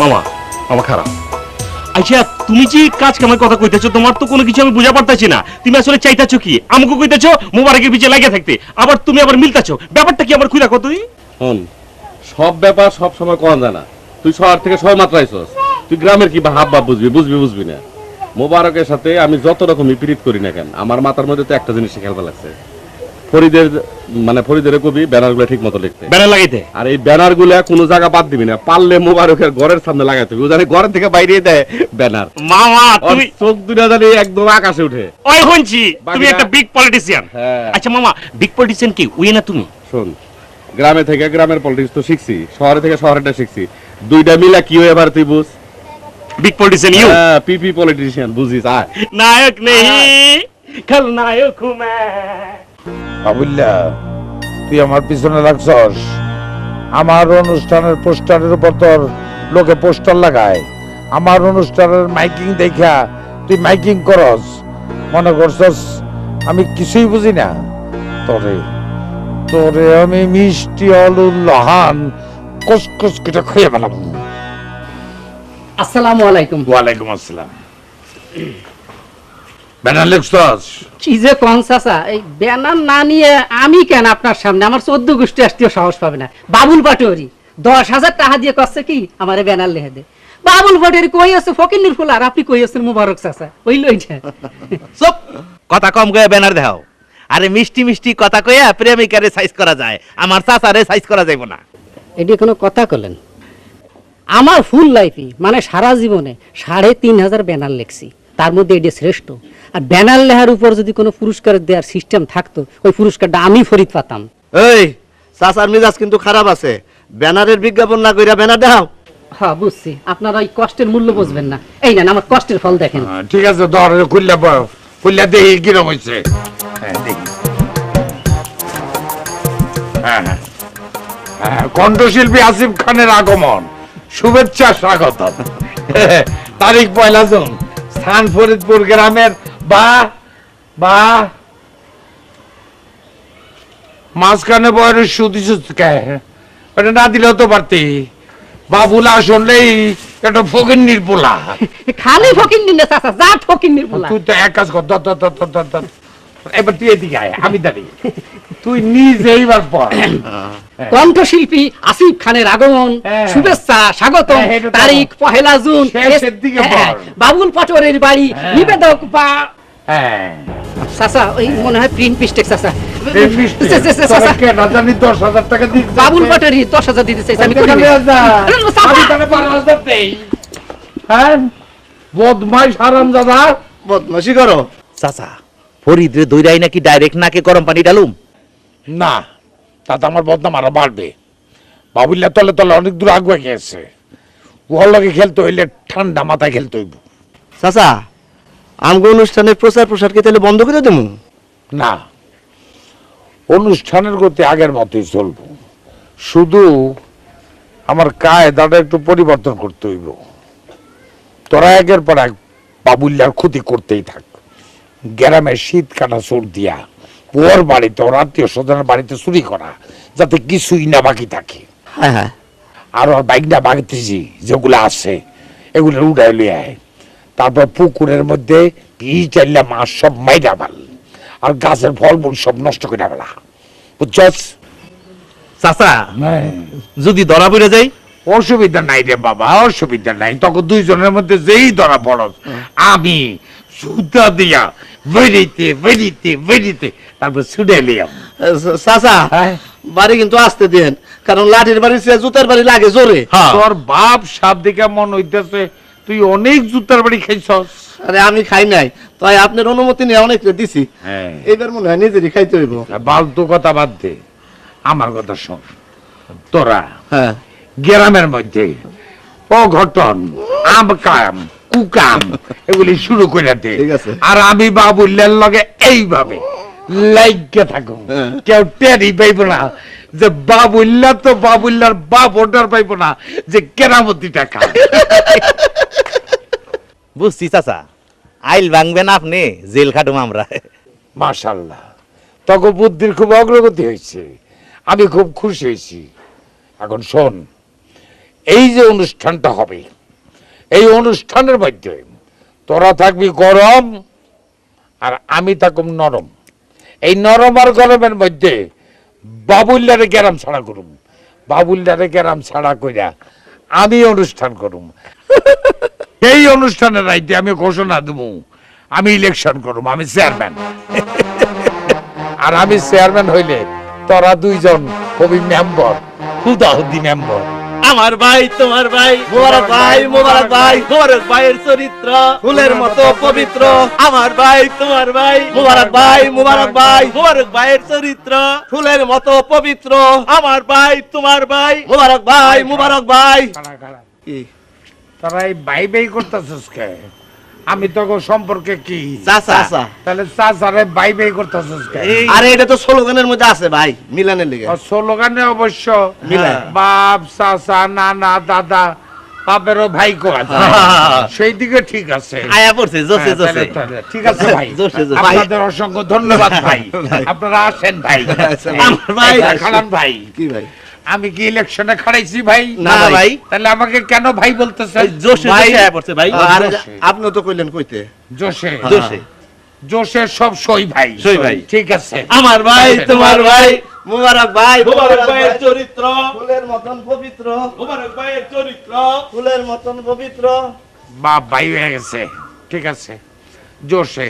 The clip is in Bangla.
মামা মামা খারাপ। আচ্ছা তুমি যে কাজ কামার কথা কইতেছো, তোমার তো কোনো কিছু আমি বুঝা পারতাছি না। তুমি আসলে চাইতাছো কি? আমাকে কইতেছো মোবারকের পিছে লাগিয়ে থাকতে। আবার তুমি আবার মিলতাছো। ব্যাপারটা কি আবার খুঁজা কত তুই? শোন, সব ব্যাপার সব সময় কম জানা তুই শহর থেকে শহর মাত্র আইসস তুই গ্রামের কি বা হাব ভাব বুঝবি বুঝবি বুঝবি না। মোবারকের সাথে আমি যত রকমই পীড়িত করি না কেন, আমার মাথার মধ্যে তো একটা জিনিস খেলতে লাগছে। ফরিদের মানে ফরিদের কবি ব্যানারগুলো ঠিক মতো লিখতে। ব্যানার লাগাইতে? আর এই ব্যানারগুলা কোনো জায়গা বাদ দিবি না। পারলে মোবারকের ঘরের সামনে লাগাইতে হবে জানে ঘরের থেকে বাইরে দেয় ব্যানার। মামা তুমি চোখ দুটা জানি একদম আকাশে উঠে। ওই হনছি তুমি একটা বিগ পলিটিশিয়ান হ্যাঁ। আচ্ছা মামা বিগ পলিটিশিয়ান কি? উই না তুমি? শোন গ্রামে থেকে গ্রামের পলিটিক্স তো শিখছি। শহরে থেকে শহরেরটা শিখছি। দুইটা মিলা কি হয়ে এবার তুই বুঝ? বিগ পলিটিশিয়ান ইউ হ্যাঁ পিপি পলিটিশিয়ান বুঝিস আয়। নায়ক নেই। খল নায়ক হু मैं বাবুল্লা তুই আমার পিছনে লাগছস। আমার অনুষ্ঠানের পোস্টারের উপর তোর লোকে পোস্টার লাগায়। আমার অনুষ্ঠানের মাইকিং দেখা তুই মাইকিং করস। মনে করছস আমি কিছুই বুঝি না। তোরে তোরে আমি মিষ্টি আলু লহান কস কস কেটে খেয়ে পেলাম আসসালামু আলাইকুম। ওয়ালাইকুম আসসালাম। ব্যানার লিখছস কি যে কন চাচা এই ব্যানার না নিয়ে আমি কেন আপনার সামনে? আমার চোদ্দ গোষ্ঠী আসতেও সাহস পাবে না। বাবুল পাটোয়ারি দশ হাজার টাকা দিয়ে করছে কি? আমার ব্যানার লেখে দে। বাবুল পাটোয়ারি কই আছে? ফকিন্নির ফুল আর আপনি কই আছেন? মুবারক চাচা। ওই লইছে চুপ। কথা কম কয়ে ব্যানার দেখাও। আরে মিষ্টি মিষ্টি কথা কয়ে প্রেমিকারে সাইজ করা যায়। আমার চাচারে সাইজ করা যাইব না। এটি কোনো কথা কলেন? আমার ফুল লাইফে মানে সারা জীবনে সাড়ে তিন হাজার ব্যানার লেখছি। তার মধ্যে এটি শ্রেষ্ঠ। আর ব্যানার লেখার উপর যদি কোনো পুরস্কার দেওয়ার সিস্টেম থাকতো ওই পুরস্কারটা আমি ফরিদ পাতাম। এই চাচার মিজাজ কিন্তু খারাপ আছে। ব্যানারের বিজ্ঞাপন না কইরা ব্যানার দেখাও। হ্যাঁ বুঝছি। আপনারা ওই কষ্টের মূল্য বুঝবেন না। এই নেন আমার কষ্টের ফল দেখেন। হ্যাঁ, ঠিক আছে ধর খুললে খুললে দেখি কিরম হয়েছে হ্যাঁ দেখি। হ্যাঁ হ্যাঁ। হ্যাঁ, কণ্ঠশিল্পী আসিফ খানের আগমন। শুভেচ্ছা স্বাগত তারিখ পয়লা জুন। স্থান ফরিদপুর গ্রামের বা বা মাঝখানে বয়ের সুদি কে? ওটা না দিলে তো পারতি। বাবুলা শুনলেই একটা ফকির নির্পোলা খালি ফকির নিলে চাচা যা তুই তো এক কাজ কর দত দত দত দত। এবার তুই এদিকে আয় আমি দাঁড়িয়ে। তুই নিজে এইবার পর কণ্ঠশিল্পী আসিফ খানের আগমন হ্যাঁ। শুভেচ্ছা স্বাগত হ্যাঁ, তারিখ পহেলা জুন। হ্যাঁ, বল। বাবুল পাটোয়ারির বাড়ি। নিবেদক বা চাচা ওই মনে হয় প্রিন্ট চাচা। বাবুল দশ হাজার দিতে চাইছে আমি। হ্যাঁ? বদমাইশ হারাম দাদা বদমাশি করো। চাচা ফরিদ রে দইরাই নাকি ডাইরেক্ট নাকে গরম পানি ডালুম না তাতে আমার বদনাম আরও বাড়বে। বাবুল্লা তলে তলে অনেক দূর আগুয়ে গেছে ওর লগে খেলতে হইলে ঠান্ডা মাথায় খেলতে হইব। চাচা আমগো অনুষ্ঠানের প্রচার প্রসার কি তাহলে বন্ধ করে দেবো? না অনুষ্ঠানের গতি আগের মতোই চলবো। শুধু আমার কায়দাটা একটু পরিবর্তন করতে হইব। তোরা একের পর এক বাবুল্যার ক্ষতি করতেই থাক। গ্রামে শীত কাটা চোর দিয়া ওর বাড়িতে ওর আত্মীয় স্বজনের বাড়িতে চুরি করা যাতে কিছুই না বাকি থাকে। হ্যাঁ হ্যাঁ। আর ওর বাইকটা বাগতেছি যেগুলো আছে এগুলো উড়াই লিয়ে আয়। তারপর পুকুরের মধ্যে পি চাইলে মাছ সব মাইরা ভালো আর গাছের ফলমূল সব নষ্ট করে ফেলা। বুঝছস? চাচা যদি ধরা পড়ে যাই অসুবিধা নাই রে বাবা অসুবিধা নাই। তখন দুইজনের মধ্যে যেই ধরা পড়স আমি সুতা দিয়া বেরিতে বেরিতে বেরিতে তারপর ছুটে লিয়াম চাচা হ্যাঁ? বাড়ি কিন্তু আসতে দেন কারণ লাঠির বাড়ি চেয়ে জুতার বাড়ি লাগে জোরে। তোর বাপ সাপ দিকে মন হইতেছে তুই অনেক জুতার বাড়ি খাইছস। আরে আমি খাই নাই তাই আপনার অনুমতি নিয়ে অনেক দিছি। হ্যাঁ। এবার মনে হয় নিজেরই খাইতে হইব। ফালতু কথা বাদ দে আমার কথা শোন। তোরা হ্যাঁ। গ্রামের মধ্যে অঘটন আম কাম কুকাম। এগুলি শুরু করে দে। আর আমি বাবুল্লার লগে এইভাবে লাইকে থাকো হ্যাঁ। কেউ টেরি পাইব না। যে বাবুল্লা তো বাবুল্লার বাপ ওটার পাইব না যে কেরামতি টাকা বুঝছি চাচা। আইল ভাঙবেন আপনি জেল খাটুম আমরা। মাশাল্লাহ। তখন বুদ্ধির খুব অগ্রগতি হয়েছে। আমি খুব খুশি হয়েছি। এখন শোন এই যে অনুষ্ঠানটা হবে এই অনুষ্ঠানের মধ্যে তোরা থাকবি গরম আর আমি থাকুম নরম। এই নরম আর গরমের মধ্যে বাবুল্লারে গ্যারাম ছাড়া করুম। বাবুল্লারে গ্যারাম ছাড়া কইরা আমি অনুষ্ঠান করুম। এই অনুষ্ঠানের রাইতে আমি ঘোষণা দেবো, আমি ইলেকশন করুম, আমি চেয়ারম্যান। আর আমি চেয়ারম্যান হইলে তোরা দুইজন কবি মেম্বর, হুদাহুদি মেম্বার। আমার ভাই তোমার ভাই। মোবারক ভাই মোবারক ভাই। মোবারক ভাইয়ের চরিত্র ফুলের মতো পবিত্র। আমার ভাই তোমার ভাই। মোবারক ভাই মোবারক ভাই। মোবারক ভাইয়ের চরিত্র ফুলের মতো পবিত্র। আমার ভাই তোমার ভাই। মোবারক ভাই মোবারক ভাই। তারা এই বাই বাই করতেছিস কে? আমি তখন সম্পর্কে কি? চাচা। তাহলে চাচারে বাই বাই করতেছিস আরে এটা তো স্লোগানের মধ্যে আছে ভাই মিলানের লিগে। স্লোগানে অবশ্য মিলাই। বাপ চাচা নানা দাদা বাপেরও ভাই কো সেই দিকে ঠিক আছে। আয়া পড়ছে জোসে হ্যাঁ, জোসে ঠিক আছে ভাই। জোসে, জোসে। আপনাদের অসংখ্য ধন্যবাদ ভাই। আপনারা আসেন ভাই। আচ্ছা, আমার ভাই খালান ভাই। কি ভাই? আমি কি ইলেকশনে খাড়াইছি ভাই? না ভাই তাহলে আমাকে কেন ভাই বলতেছেন? জোসে ভাই- জোসে আয়া পড়ছে ভাই। আরে। আপনি তো কইলেন কইতে। জোশে জোসে জোশে সব সই ভাই। সই ভাই। ঠিক আছে। আমার ভাই তোমার ভাই। মুবারক ভাই মুবারক ভাইয়ের চরিত্র। ফুলের মতন পবিত্র। মুবারক ভাইয়ের চরিত্র। ফুলের মতন পবিত্র। বাপ ভাই হয়ে গেছে। ঠিক আছে। জোশে